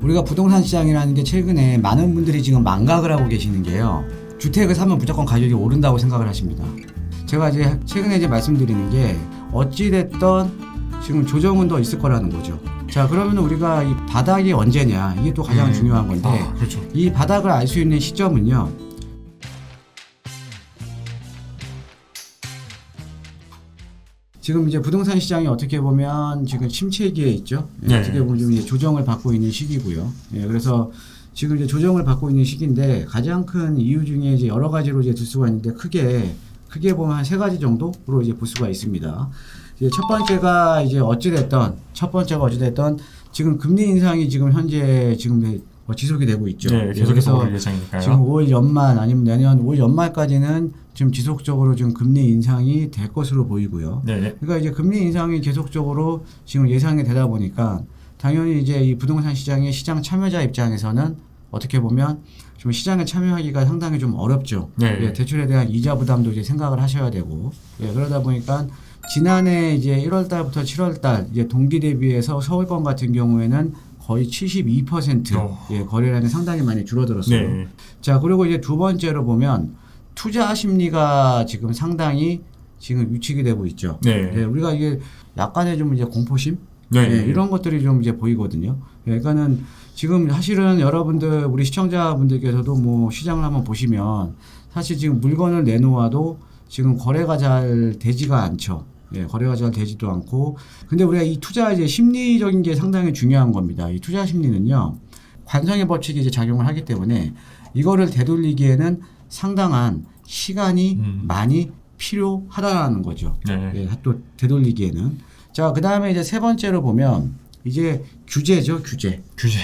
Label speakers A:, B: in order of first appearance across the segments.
A: 우리가 부동산 시장이라는 게 최근에 많은 분들이 지금 망각을 하고 계시는 게요. 주택을 사면 무조건 가격이 오른다고 생각을 하십니다. 제가 이제 최근에 이제 말씀드리는 게 어찌됐던 지금 조정은 더 있을 거라는 거죠. 자, 그러면 우리가 이 바닥이 언제냐 이게 또 가장
B: 음.
A: 중요한 건데
B: 아, 그렇죠.
A: 이 바닥을 알 수 있는 시점은요. 지금 이제 부동산 시장이 어떻게 보면 지금 침체기에 있죠. 예,
B: 네.
A: 어떻게 보면 좀 이제 조정을 받고 있는 시기고요. 예, 그래서 지금 이제 조정을 받고 있는 시기인데 가장 큰 이유 중에 이제 여러 가지로 이제 들 수가 있는데 크게 크게 보면 한 세 가지 정도로 이제 볼 수가 있습니다. 이제 첫 번째가 이제 어찌됐던 첫 번째가 어찌됐던 지금 금리 인상이 지금 현재 지금 뭐 지속이 되고 있죠.
B: 네,
A: 예, 계속해서
B: 오를 예정이니까요.
A: 지금 올 연말 아니면 내년 올 연말까지는 지금 지속적으로 지금 금리 인상이 될 것으로 보이고요.
B: 네, 네.
A: 그러니까 이제 금리 인상이 계속적으로 지금 예상이 되다 보니까 당연히 이제 이 부동산 시장의 시장 참여자 입장에서는 어떻게 보면 좀 시장에 참여하기가 상당히 좀 어렵죠.
B: 네.
A: 예, 대출에 대한 이자 부담도 이제 생각을 하셔야 되고 예, 그러다 보니까 지난해 이제 1월 달부터 7월 달 이제 동기 대비해서 서울권 같은 경우에는 거의 72%
B: 어.
A: 예, 거래량이 상당히 많이 줄어들었어요.
B: 네.
A: 자, 그리고 이제 두 번째로 보면 투자 심리가 지금 상당히 지금 위축이 되고 있죠.
B: 네.
A: 예, 우리가 이게 약간의 좀 이제 공포심
B: 네.
A: 예, 이런 것들이 좀 이제 보이거든요. 예, 그러니까는 지금 사실은 여러분들 우리 시청자분들께서도 뭐 시장을 한번 보시면 사실 지금 물건을 내놓아도 지금 거래가 잘 되지가 않죠. 예, 거래가 잘 되지도 않고 근데 우리가 이 투자 이제 심리적인 게 상당히 중요한 겁니다. 이 투자 심리는요. 관성의 법칙이 이제 작용을 하기 때문에 이거를 되돌리기에는 상당한 시간이
B: 음.
A: 많이 필요하다는 거죠.
B: 네.
A: 예, 또 되돌리기에는. 자, 그 다음에 이제 세 번째로 보면 이제 규제죠, 규제.
B: 규제.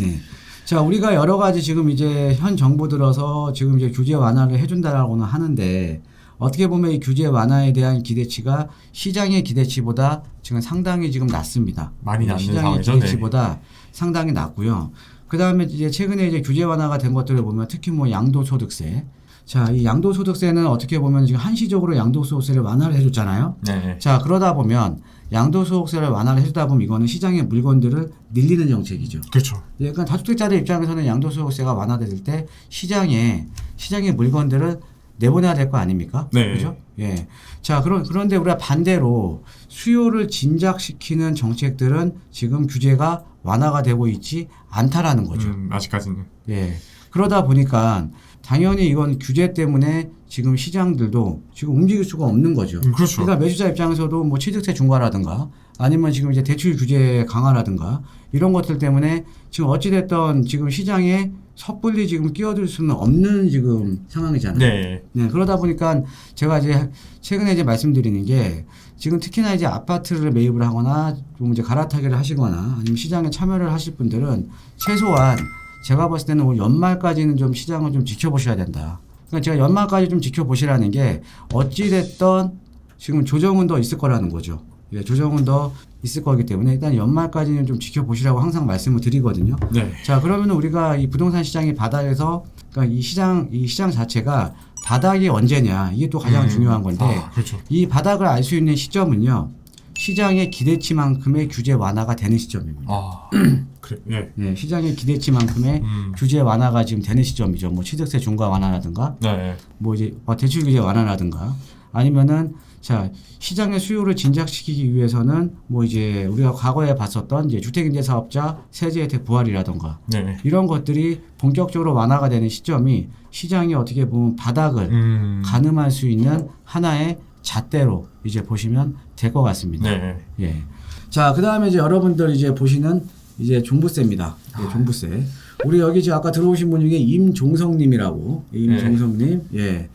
A: 예. 자, 우리가 여러 가지 지금 이제 현 정부 들어서 지금 이제 규제 완화를 해준다라고는 하는데 어떻게 보면 이 규제 완화에 대한 기대치가 시장의 기대치보다 지금 상당히 지금 낮습니다.
B: 많이
A: 예,
B: 낮는
A: 시장의
B: 상황이죠. 네.
A: 기대치보다 상당히 낮고요. 그 다음에 이제 최근에 이제 규제 완화가 된 것들을 보면 특히 뭐 양도소득세. 자, 이 양도소득세는 어떻게 보면 지금 한시적으로 양도소득세를 완화를 해줬잖아요.
B: 네.
A: 자, 그러다 보면 양도소득세를 완화를 해주다 보면 이거는 시장의 물건들을 늘리는 정책이죠.
B: 그렇죠.
A: 예, 그러니까 다주택자들 입장에서는 양도소득세가 완화될 때 시장에 시장의 물건들을 내보내야 될 거 아닙니까?
B: 네.
A: 그죠? 예. 자, 그런 그런데 우리가 반대로 수요를 진작시키는 정책들은 지금 규제가 완화가 되고 있지 않다라는 거죠.
B: 음, 아직까지는.
A: 예. 그러다 보니까 당연히 이건 규제 때문에 지금 시장들도 지금 움직일 수가 없는 거죠.
B: 음, 그렇죠.
A: 그러니까 매수자 입장에서도 뭐 취득세 중과라든가 아니면 지금 이제 대출 규제 강화라든가 이런 것들 때문에 지금 어찌됐던 지금 시장에 섣불리 지금 끼어들 수는 없는 지금 상황이잖아요.
B: 네.
A: 네, 그러다 보니까 제가 이제 최근에 이제 말씀드리는 게 지금 특히나 이제 아파트를 매입을 하거나 좀 이제 갈아타기를 하시거나 아니면 시장에 참여를 하실 분들은 최소한 제가 봤을 때는 올 연말까지는 좀 시장을 좀 지켜보셔야 된다. 그러니까 제가 연말까지 좀 지켜보시라는 게 어찌됐던 지금 조정은 더 있을 거라는 거죠. 예, 조정은 더 있을 거기 때문에 일단 연말까지는 좀 지켜보시라고 항상 말씀을 드리거든요.
B: 네.
A: 자, 그러면 우리가 이 부동산 시장이 바닥에서 그러니까 이 시장 이 시장 자체가 바닥이 언제냐 이게 또 가장
B: 음.
A: 중요한 건데
B: 아, 그렇죠.
A: 이 바닥을 알 수 있는 시점은요. 시장의 기대치만큼의 규제 완화가 되는 시점입니다.
B: 아. 그래. 예.
A: 예, 시장의 기대치만큼의
B: 음.
A: 규제 완화가 지금 되는 시점이죠. 뭐 취득세 중과 완화라든가
B: 네.
A: 뭐 이제 뭐 대출 규제 완화라든가 아니면은 자 시장의 수요를 진작시키기 위해서는 뭐 이제 우리가 과거에 봤었던 이제 주택임대 사업자 세제 혜택 부활이라든가
B: 네.
A: 이런 것들이 본격적으로 완화가 되는 시점이 시장이 어떻게 보면 바닥을
B: 음.
A: 가늠할 수 있는 하나의 잣대로 이제 보시면 될 것 같습니다.
B: 네.
A: 예. 자, 그 다음에 이제 여러분들 이제 보시는 이제 종부세입니다. 예, 종부세. 우리 여기 지금 아까 들어오신 분 중에 임종성님이라고. 임종성님. 예.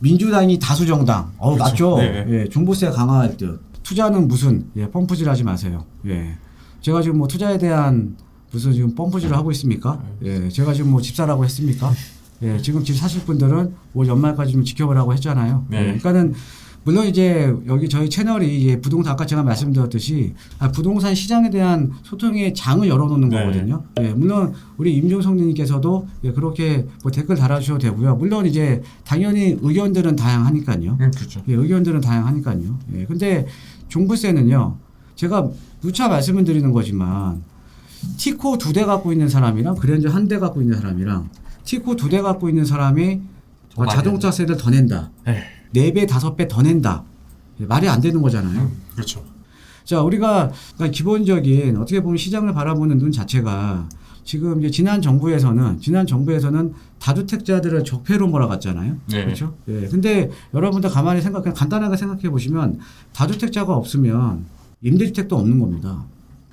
A: 민주당이 다수 정당. 어,
B: 그렇죠.
A: 맞죠?
B: 네.
A: 예. 종부세 강화할 듯. 투자는 무슨, 예, 펌프질 하지 마세요. 예. 제가 지금 뭐 투자에 대한 무슨 지금 펌프질을 하고 있습니까? 예. 제가 지금 뭐 집사라고 했습니까? 예. 지금 집 사실 분들은 올 연말까지 좀 지켜보라고 했잖아요.
B: 네.
A: 예. 그러니까는 물론 이제 여기 저희 채널이 이제 부동산 아까 제가 말씀드렸듯이 아, 부동산 시장에 대한 소통의 장을 열어놓는 거거든요. 예, 물론 우리 임종성님께서도 예, 그렇게 뭐 댓글 달아주셔도 되고요. 물론 이제 당연히 의견들은 다양하니까요.
B: 음, 그렇죠.
A: 예, 의견들은 다양하니까요. 예, 근데 종부세는요. 제가 누차 말씀을 드리는 거지만 티코 두 대 갖고 있는 사람이랑 그랜저 한 대 갖고 있는 사람이랑 티코 두 대 갖고 있는 사람이 자동차세를 더 낸다. 에이. 4배, 5배 더 낸다. 말이 안 되는 거잖아요.
B: 음, 그렇죠.
A: 자, 우리가 그러니까 기본적인 어떻게 보면 시장을 바라보는 눈 자체가 지금 이제 지난 정부에서는 지난 정부에서는 다주택자들을 적폐로 몰아갔잖아요.
B: 네.
A: 그렇죠? 예. 근데 여러분들 가만히 생각 그냥 간단하게 생각해 보시면 다주택자가 없으면 임대주택도 없는 겁니다.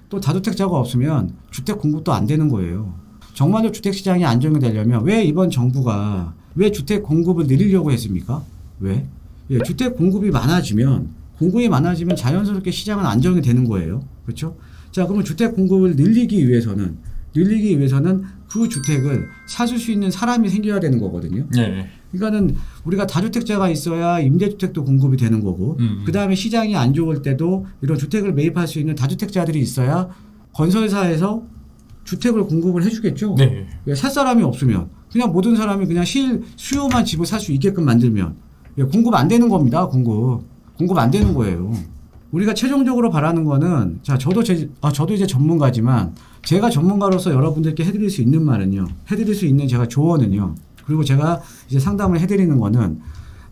A: 또 다주택자가 없으면 주택 공급도 안 되는 거예요. 정말로 주택 시장이 안정이 되려면 왜 이번 정부가 왜 주택 공급을 늘리려고 했습니까? 왜? 예, 주택 공급이 많아지면 공급이 많아지면 자연스럽게 시장은 안정이 되는 거예요. 그렇죠? 자, 그러면 주택 공급을 늘리기 위해서는 늘리기 위해서는 그 주택을 사줄 수 있는 사람이 생겨야 되는 거거든요.
B: 네.
A: 그러니까는 우리가 다주택자가 있어야 임대주택도 공급이 되는 거고
B: 음.
A: 그 다음에 시장이 안 좋을 때도 이런 주택을 매입할 수 있는 다주택자들이 있어야 건설사에서 주택을 공급을 해주겠죠.
B: 네.
A: 예, 살 사람이 없으면 그냥 모든 사람이 그냥 실 수요만 집을 살 수 있게끔 만들면 예, 공급 안 되는 겁니다. 공급 공급 안 되는 거예요. 우리가 최종적으로 바라는 거는 자 저도 제, 아, 저도 이제 전문가지만 제가 전문가로서 여러분들께 해드릴 수 있는 말은요 해드릴 수 있는 제가 조언은요 그리고 제가 이제 상담을 해드리는 거는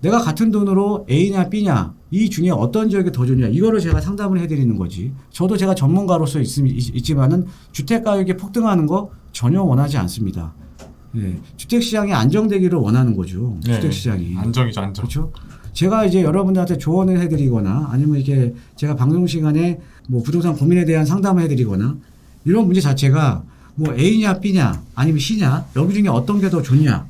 A: 내가 같은 돈으로 A냐 B냐 이 중에 어떤 지역이 더 좋냐 이거를 제가 상담을 해드리는 거지 저도 제가 전문가로서 있, 있지만은 주택 가격이 폭등하는 거 전혀 원하지 않습니다. 예, 주택 시장이 안정되기를 원하는 거죠.
B: 네.
A: 주택 시장이
B: 안정이죠, 안정.
A: 그렇죠. 제가 이제 여러분들한테 조언을 해드리거나 아니면 이렇게 제가 방송 시간에 뭐 부동산 고민에 대한 상담을 해드리거나 이런 문제 자체가 뭐 A냐 B냐 아니면 C냐 여기 중에 어떤 게 더 좋냐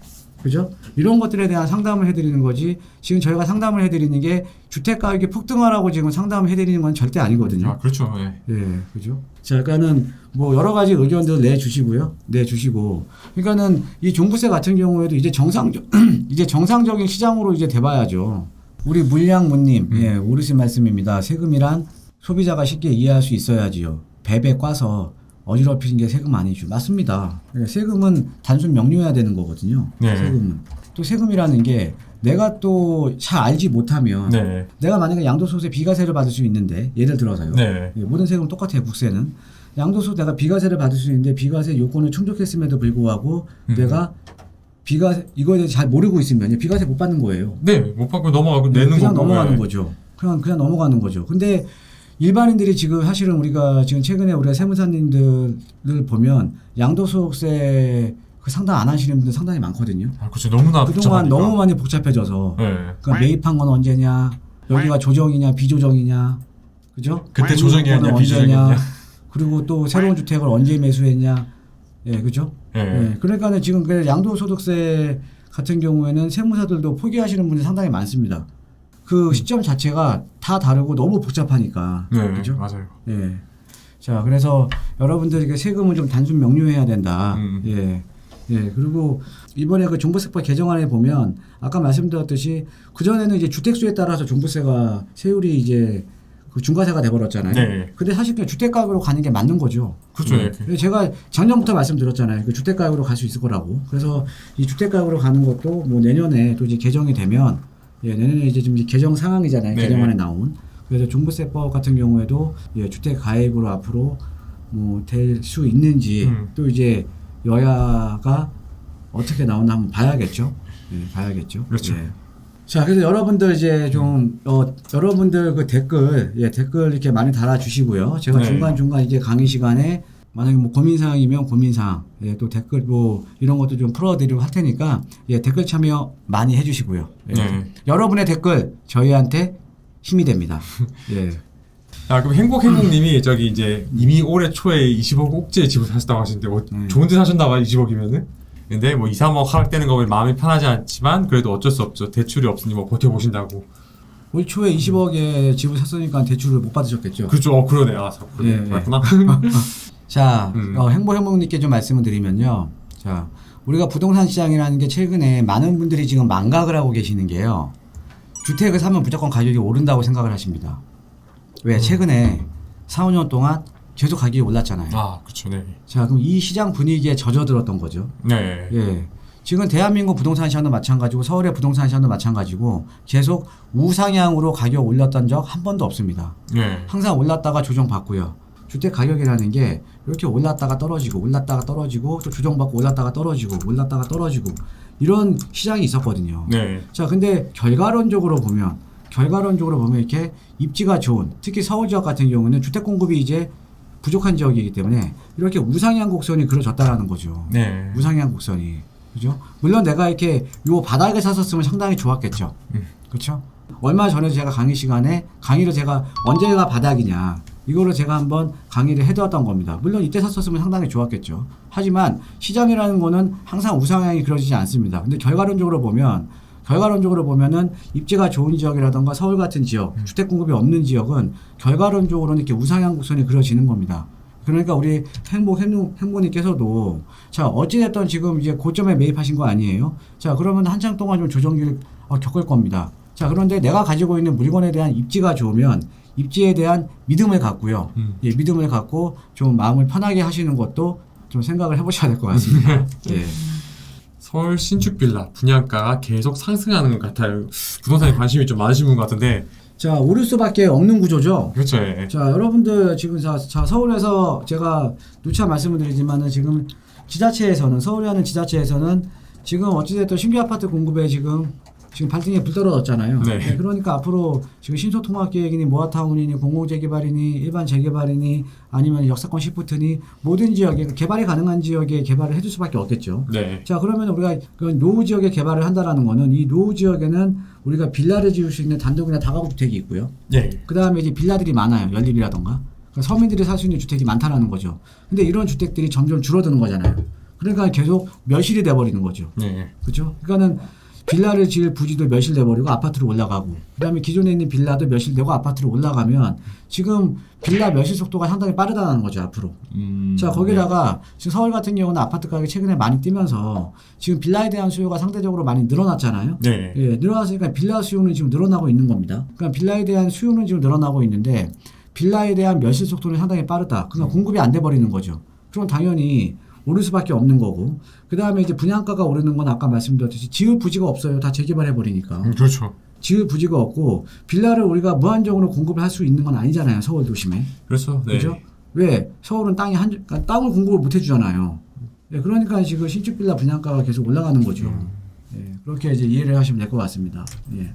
A: 그죠? 이런 것들에 대한 상담을 해드리는 거지 지금 저희가 상담을 해드리는 게 주택 가격이 폭등하라고 지금 상담을 해드리는 건 절대 아니거든요.
B: 아, 그렇죠. 네.
A: 예, 그죠? 자, 그러니까는 뭐 여러 가지 의견들 내 주시고요. 내 주시고. 그러니까는 이 종부세 같은 경우에도 이제 정상적, 이제 정상적인 시장으로 이제 돼봐야죠. 우리 물량무님,
B: 음.
A: 예, 오르신 말씀입니다. 세금이란 소비자가 쉽게 이해할 수 있어야지요. 배배 꽈서 어지럽히는 게 세금 아니죠. 맞습니다. 그러니까 세금은 단순 명료해야 되는 거거든요.
B: 네.
A: 세금은. 또 세금이라는 게 내가 또 잘 알지 못하면
B: 네.
A: 내가 만약에 양도소득세 비과세를 받을 수 있는데 예를 들어서요.
B: 네.
A: 예, 모든 세금 똑같아요. 국세는 양도소 내가 비과세를 받을 수 있는데 비과세 요건을 충족했음에도 불구하고
B: 음.
A: 내가 비과세 이거에 대해서 잘 모르고 있으면 비과세 못 받는 거예요.
B: 네, 못 받고 넘어가고 내는
A: 그냥
B: 거고.
A: 넘어가는
B: 네.
A: 거죠. 그냥 그냥 넘어가는 거죠. 근데 일반인들이 지금 사실은 우리가 지금 최근에 우리가 세무사님들을 보면 양도소득세 그 상담 안 하시는 분들 상당히 많거든요.
B: 아, 그렇죠. 너무나
A: 그동안
B: 복잡하니까.
A: 너무 많이 복잡해져서
B: 네.
A: 그 매입한 건 언제냐, 여기가 조정이냐 비조정이냐, 그죠?
B: 그때 조정이었냐,
A: 요건은
B: 비조정이었냐.
A: 그리고 또 새로운 주택을 언제 매수했냐, 예, 그죠?
B: 네.
A: 예, 그러니까는 지금 그 양도소득세 같은 경우에는 세무사들도 포기하시는 분이 상당히 많습니다. 그 시점 자체가 다 다르고 너무 복잡하니까,
B: 네.
A: 그죠?
B: 맞아요.
A: 예. 자, 그래서 여러분들에게 세금은 좀 단순 명료해야 된다.
B: 음.
A: 예. 예. 그리고 이번에 그 종부세법 개정안에 보면 아까 말씀드렸듯이 그전에는 이제 주택수에 따라서 종부세가 세율이 이제 그 중과세가 돼버렸잖아요.
B: 네.
A: 근데 사실 그냥 주택가격으로 가는 게 맞는 거죠.
B: 그렇죠. 네.
A: 그래서 제가 작년부터 말씀드렸잖아요. 그 주택가격으로 갈 수 있을 거라고. 그래서 이 주택가격으로 가는 것도 뭐 내년에 또 이제 개정이 되면 예, 내년에 이제 지금 이제 개정 상황이잖아요.
B: 네.
A: 개정안에 나온. 그래서 종부세법 같은 경우에도 예, 주택 가액으로 앞으로 뭐 될 수 있는지
B: 음.
A: 또 이제 여야가 어떻게 나오나 한번 봐야겠죠. 예, 봐야겠죠.
B: 그렇죠.
A: 예. 자, 그래서 여러분들 이제 좀, 어, 여러분들 그 댓글, 예, 댓글 이렇게 많이 달아주시고요. 제가
B: 네.
A: 중간중간 이제 강의 시간에 만약에 뭐 고민사항이면 고민사항, 예, 또 댓글 뭐 이런 것도 좀 풀어드리고 할 테니까, 예, 댓글 참여 많이 해주시고요. 예.
B: 네.
A: 여러분의 댓글 저희한테 힘이 됩니다. 예.
B: 아, 그럼 행복행복님이 저기 이제 이미 올해 초에 20억 꼭지의 집을 사셨다고 하시는데 뭐
A: 음.
B: 좋은 데 사셨나 봐요 20억이면은 근데 뭐 2, 3억 하락되는 거 보면 마음이 편하지 않지만 그래도 어쩔 수 없죠 대출이 없으니 뭐 버텨보신다고
A: 올 초에 20억에 집을 샀으니까 대출을 못 받으셨겠죠.
B: 그렇죠 어 그러네 아 사- 그러네.
A: 예, 예.
B: 맞구나
A: 자,
B: 음.
A: 어, 행복행복님께 좀 말씀을 드리면요. 자, 우리가 부동산 시장이라는 게 최근에 많은 분들이 지금 망각을 하고 계시는 게요. 주택을 사면 무조건 가격이 오른다고 생각을 하십니다. 왜? 최근에 4, 5년 동안 계속 가격이 올랐잖아요.
B: 아 그렇죠 네
A: 자, 그럼 이 시장 분위기에 젖어들었던 거죠.
B: 네.
A: 예. 지금 대한민국 부동산 시장도 마찬가지고 서울의 부동산 시장도 마찬가지고 계속 우상향으로 가격 올렸던 적 한 번도 없습니다.
B: 네.
A: 항상 올랐다가 조정받고요. 주택 가격이라는 게 이렇게 올랐다가 떨어지고 올랐다가 떨어지고 또 조정받고 올랐다가 떨어지고 올랐다가 떨어지고 이런 시장이 있었거든요.
B: 네.
A: 자, 근데 결과론적으로 보면 결과론적으로 보면 이렇게 입지가 좋은 특히 서울 지역 같은 경우는 주택 공급이 이제 부족한 지역이기 때문에 이렇게 우상향 곡선이 그려졌다라는 거죠.
B: 네.
A: 우상향 곡선이 그죠? 물론 내가 이렇게 요 바닥에 샀었으면 상당히 좋았겠죠.
B: 음.
A: 그렇죠? 얼마 전에 제가 강의 시간에 강의를 제가 언제가 바닥이냐 이거를 제가 한번 강의를 해두었던 겁니다. 물론 이때 샀었으면 상당히 좋았겠죠. 하지만 시장이라는 거는 항상 우상향이 그려지지 않습니다. 근데 결과론적으로 보면 결과론적으로 보면은 입지가 좋은 지역이라던가 서울 같은 지역, 주택 공급이 없는 지역은 결과론적으로는 이렇게 우상향 곡선이 그려지는 겁니다. 그러니까 우리 행복 행복 행복님께서도 자 어찌됐든 지금 이제 고점에 매입하신 거 아니에요? 자 그러면 한창 동안 좀 조정기를 어, 겪을 겁니다. 자 그런데 내가 가지고 있는 물건에 대한 입지가 좋으면 입지에 대한 믿음을 갖고요.
B: 음.
A: 예, 믿음을 갖고 좀 마음을 편하게 하시는 것도 좀 생각을 해보셔야 될 것 같습니다. 예.
B: 서울 신축 빌라 분양가가 계속 상승하는 것 같아요. 부동산에 관심이 좀 많으신 분 같은데.
A: 자 오를 수밖에 없는 구조죠.
B: 그렇죠. 예.
A: 자 여러분들 지금 자, 자 서울에서 제가 누차 말씀을 드리지만은 지금 지자체에서는 서울에 하는 지자체에서는 지금 어찌됐든 신규 아파트 공급에 지금 지금 발등에 불 떨어졌잖아요.
B: 네.
A: 그러니까 앞으로 지금 신소통합계획이니 모아타운이니 공공재개발이니 일반 재개발이니 아니면 역사권 시프트니 모든 지역에 개발이 가능한 지역에 개발을 해줄 수밖에 없겠죠.
B: 네.
A: 자 그러면 우리가 그 노후 지역에 개발을 한다라는 거는 이 노후 지역에는 우리가 빌라를 지을 수 있는 단독이나 다가구 주택이 있고요.
B: 예.
A: 그 다음에 이제 빌라들이 많아요. 연립이라던가. 그러니까 서민들이 살 수 있는 주택이 많다라는 거죠. 근데 이런 주택들이 점점 줄어드는 거잖아요. 그러니까 계속 멸실이 돼버리는 거죠.
B: 예.
A: 그죠? 그러니까는 빌라를 지을 부지도 멸실돼버리고 아파트로 올라가고, 그 다음에 기존에 있는 빌라도 멸실되고 아파트로 올라가면 지금 빌라 멸실 속도가 상당히 빠르다는 거죠, 앞으로.
B: 음,
A: 자, 거기다가 지금 서울 같은 경우는 아파트 가격이 최근에 많이 뛰면서 지금 빌라에 대한 수요가 상대적으로 많이 늘어났잖아요.
B: 네. 네.
A: 예, 늘어났으니까 빌라 수요는 지금 늘어나고 있는 겁니다. 그러니까 빌라에 대한 수요는 지금 늘어나고 있는데 빌라에 대한 멸실 속도는 상당히 빠르다. 그러니까 공급이 안 돼 버리는 거죠. 그럼 당연히 오를 수밖에 없는 거고. 그 다음에 이제 분양가가 오르는 건 아까 말씀드렸듯이 지을 부지가 없어요. 다 재개발해 버리니까.
B: 음, 그렇죠.
A: 지을 부지가 없고 빌라를 우리가 무한적으로 공급을 할 수 있는 건 아니잖아요. 서울 도심에.
B: 그렇죠. 네.
A: 그죠? 왜? 서울은 땅이 한, 그러니까 땅을 공급을 못 해주잖아요. 예, 그러니까 지금 신축 빌라 분양가가 계속 올라가는 거죠.
B: 음.
A: 예, 그렇게 이제 이해를 하시면 될 것 같습니다. 예.